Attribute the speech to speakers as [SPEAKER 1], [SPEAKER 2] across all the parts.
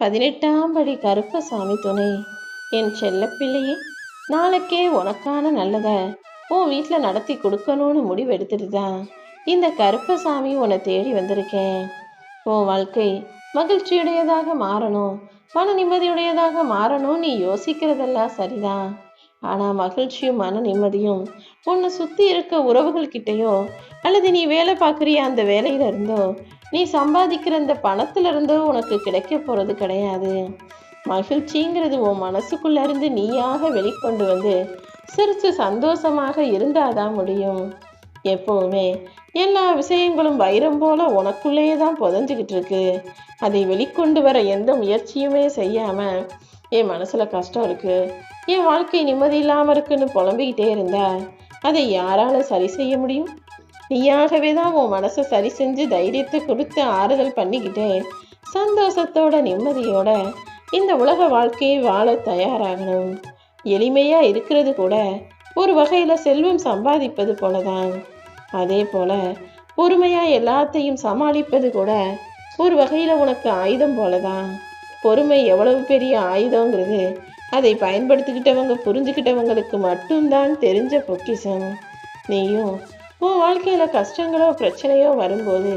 [SPEAKER 1] பதினெட்டாம் படி கருப்பசாமி துணை. என் செல்லப்பிள்ளையே நாளைக்கே உனக்கான நல்லத உன் வீட்டில் நடத்தி கொடுக்கணும்னு முடிவு தான் இந்த கருப்பசாமி உன்னை தேடி வந்திருக்கேன். உன் வாழ்க்கை மகிழ்ச்சியுடையதாக மாறணும் மன நிம்மதியுடையதாக மாறணும் நீ யோசிக்கிறதெல்லாம் சரிதான். ஆனால் மகிழ்ச்சியும் மன நிம்மதியும் உன்னை சுற்றி இருக்க உறவுகள்கிட்டயோ அல்லது நீ வேலை பார்க்குறிய அந்த வேலையில இருந்தோ நீ சம்பாதிக்கிற இந்த பணத்திலிருந்து உனக்கு கிடைக்க போகிறது கிடையாது. மகிழ்ச்சிங்கிறது உன் மனசுக்குள்ளேருந்து நீயாக வெளிக்கொண்டு வந்து சிரித்து சந்தோஷமாக இருந்தாதான் முடியும். எப்போவுமே எல்லா விஷயங்களும் வைரம் போல உனக்குள்ளேயே தான் புதஞ்சிக்கிட்டு இருக்கு. அதை வெளிக்கொண்டு வர எந்த முயற்சியுமே செய்யாமல் என் மனசில் கஷ்டம் இருக்குது என் வாழ்க்கை நிம்மதி இல்லாமல் இருக்குன்னு புலம்பிக்கிட்டே இருந்தா அதை யாரால சரி செய்ய முடியும்? நீயாகவே தான் உன் மனசை சரி செஞ்சு தைரியத்தை கொடுத்து ஆறுதல் பண்ணிக்கிட்டே சந்தோஷத்தோட நிம்மதியோட இந்த உலக வாழ்க்கையை வாழ தயாராகணும். எளிமையா இருக்கிறது கூட ஒரு வகையில செல்வம் சம்பாதிப்பது போலதான். அதே போல பொறுமையா எல்லாத்தையும் சமாளிப்பது கூட ஒரு வகையில உனக்கு ஆயுதம் போலதான். பொறுமை எவ்வளவு பெரிய ஆயுதங்கிறது அதை பயன்படுத்திக்கிட்டவங்க புரிஞ்சுக்கிட்டவங்களுக்கு மட்டும்தான் தெரிஞ்ச பொக்கிஷம். நீயும் உன் வாழ்க்கையில் கஷ்டங்களோ பிரச்சனையோ வரும்போது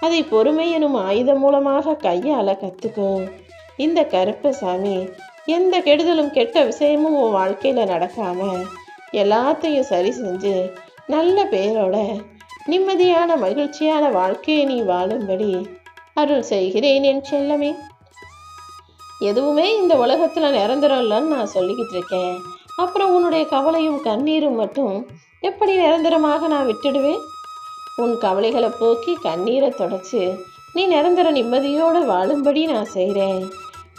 [SPEAKER 1] அதை பொறுமை எனும் ஆயுதம் மூலமாக கையாள கற்றுக்கும் இந்த கருப்பசாமி எந்த கெடுதலும் கெட்ட விஷயமும் உன் வாழ்க்கையில் நடக்காமல் எல்லாத்தையும் சரி செஞ்சு நல்ல பெயரோட நிம்மதியான மகிழ்ச்சியான வாழ்க்கையை நீ வாழும்படி அருள் செய்கிறேன் என் செல்லமே. எதுவுமே இந்த உலகத்தில் நிரந்தரம் இல்லைன்னு நான் சொல்லிக்கிட்டு இருக்கேன். அப்புறம் உன்னுடைய கவலையும் கண்ணீரும் மட்டும் எப்படி நிரந்தரமாக நான் விட்டுடுவேன்? உன் கவலைகளை போக்கி கண்ணீரை தொடச்சு நீ நிரந்தர நிம்மதியோடு வாழும்படி நான் செய்கிறேன்.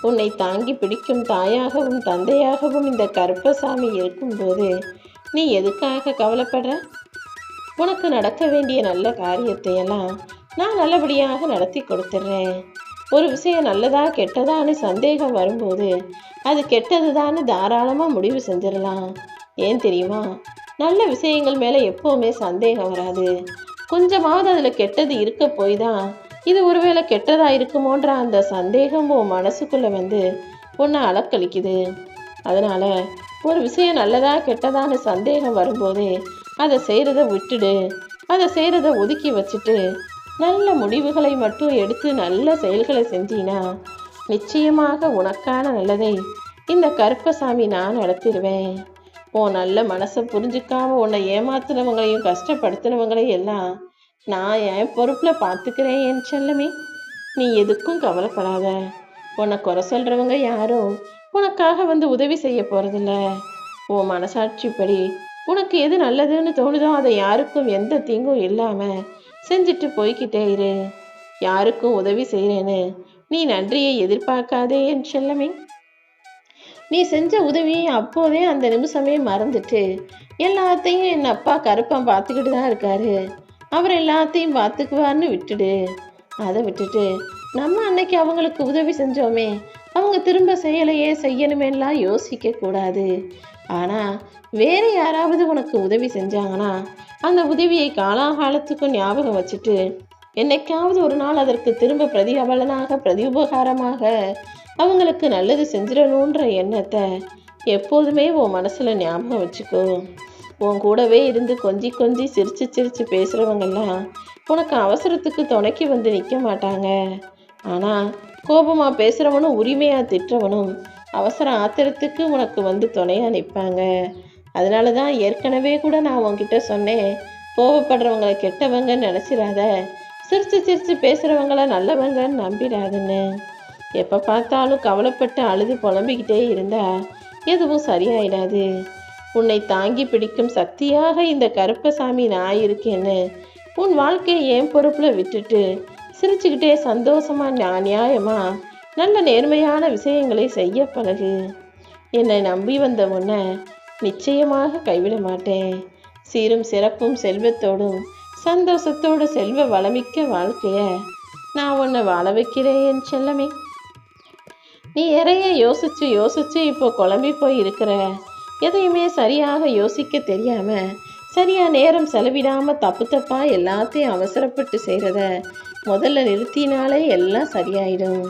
[SPEAKER 1] உன்னை தாங்கி பிடிக்கும் தாயாகவும் தந்தையாகவும் இந்த கருப்பசாமி இருக்கும்போது நீ எதுக்காக கவலைப்படுற? உனக்கு நடக்க வேண்டிய நல்ல காரியத்தை எல்லாம் நான் நல்லபடியாக நடத்தி கொடுத்துட்றேன். ஒரு விஷயம் நல்லதா கெட்டதான்னு சந்தேகம் வரும்போது அது கெட்டது தானே தாராளமாக முடிவு செஞ்சிடலாம். ஏன் தெரியுமா? நல்ல விஷயங்கள் மேலே எப்போவுமே சந்தேகம் வராது. கொஞ்சமாவது அதில் கெட்டது இருக்க போய் தான் இது ஒருவேளை கெட்டதாக இருக்குமோன்ற அந்த சந்தேகம் உன் மனசுக்குள்ளே வந்து ஒன்று அலக்களிக்குது அதனால் ஒரு விஷயம் நல்லதா கெட்டதான்னு சந்தேகம் வரும்போதே அதை செய்கிறத விட்டுடு. அதை செய்கிறத ஒதுக்கி வச்சுட்டு நல்ல முடிவுகளை மட்டும் எடுத்து நல்ல செயல்களை செஞ்சீனா நிச்சயமாக உனக்கான நல்லதை இந்த கருப்பசாமி நான் நடத்திடுவேன். உன் நல்ல மனசை புரிஞ்சுக்காம உன்னை ஏமாத்துனவங்களையும் கஷ்டப்படுத்தினவங்களையும் எல்லாம் நான் என் பொறுப்பில் பார்த்துக்கிறேன் என் செல்லமே. நீ எதுக்கும் கவலைப்படாத. உன்னை குறை சொல்கிறவங்க யாரும் உனக்காக வந்து உதவி செய்ய போகிறதில்ல உன் மனசாட்சிப்படி உனக்கு எது நல்லதுன்னு தோணுதோ அதை யாருக்கும் எந்த தீங்கும் இல்லாமல் செஞ்சுட்டு போய்கிட்டே இரு. யாருக்கும் உதவி செய்கிறேன்னு நீ நன்றியை எதிர்பார்க்காதே என் செல்லமே. நீ செஞ்ச உதவியை அப்போதே அந்த நிமிஷமே மறந்துட்டு எல்லாத்தையும் என் அப்பா கருப்பன் பார்த்துக்கிட்டு தான் இருக்காரு. அவர் எல்லாத்தையும் பார்த்துக்குவார்னு விட்டுடு. அதை விட்டுட்டு நம்ம அன்னைக்கு அவங்களுக்கு உதவி செஞ்சோமே அவங்க திரும்ப செய்யலையே செய்யணுமேலாம் யோசிக்க கூடாது ஆனால் வேறு யாராவது உனக்கு உதவி செஞ்சாங்கன்னா அந்த உதவியை காலாகாலத்துக்கும் ஞாபகம் வச்சுட்டு என்னைக்காவது ஒரு நாள் அதற்கு திரும்ப பிரதிபலனாக பிரதியுபகாரமாக அவங்களுக்கு நல்லது செஞ்சிடணுன்ற எண்ணத்தை எப்போதுமே உன் மனசில் ஞாபகம் வச்சுக்கோ. உன் கூடவே இருந்து கொஞ்சி கொஞ்சி சிரிச்சு சிரித்து பேசுகிறவங்கெல்லாம் உனக்கு அவசரத்துக்கு துணைக்கி வந்து நிற்க மாட்டாங்க. ஆனால் கோபமாக பேசுகிறவனும் உரிமையாக திட்டுறவனும் அவசர ஆத்திரத்துக்கு உனக்கு வந்து துணையாக நிற்பாங்க அதனால தான் ஏற்கனவே கூட நான் உன்கிட்ட சொன்னேன். கோபப்படுறவங்களை கெட்டவங்கன்னு நினச்சிடாத. சிரிச்சு சிரித்து பேசுகிறவங்கள நல்லவங்கன்னு நம்பிடாதுன்னு. எப்போ பார்த்தாலும் கவலைப்பட்டு அழுது புலம்பிக்கிட்டே இருந்தா எதுவும் சரியாயிடாது. உன்னை தாங்கி பிடிக்கும் சக்தியாக இந்த கருப்பசாமி நான் இருக்கேன்னு உன் வாழ்க்கையை என் பொறுப்பில் விட்டுட்டு சிரிச்சுக்கிட்டே சந்தோஷமா நான் நியாயமா நல்ல நேர்மையான விஷயங்களை செய்ய பழகு. என்னை நம்பி வந்த உன்னை நிச்சயமாக கைவிட மாட்டேன். சீரும் சிறப்பும் செல்வத்தோடும் சந்தோஷத்தோடு செல்வ வளமிக்க வாழ்க்கைய நான் உன்னை வாழ வைக்கிறேன் என் செல்லமே. நீ நிறைய யோசிச்சு யோசிச்சு இப்போ குழம்பி போய் இருக்கிற? எதையுமே சரியாக யோசிக்க தெரியாம சரியா நேரம் செலவிடாம தப்பு தப்பா எல்லாத்தையும் அவசரப்பட்டு செய்கிறத முதல்ல நிறுத்தினாலே எல்லாம் சரியாயிடும்.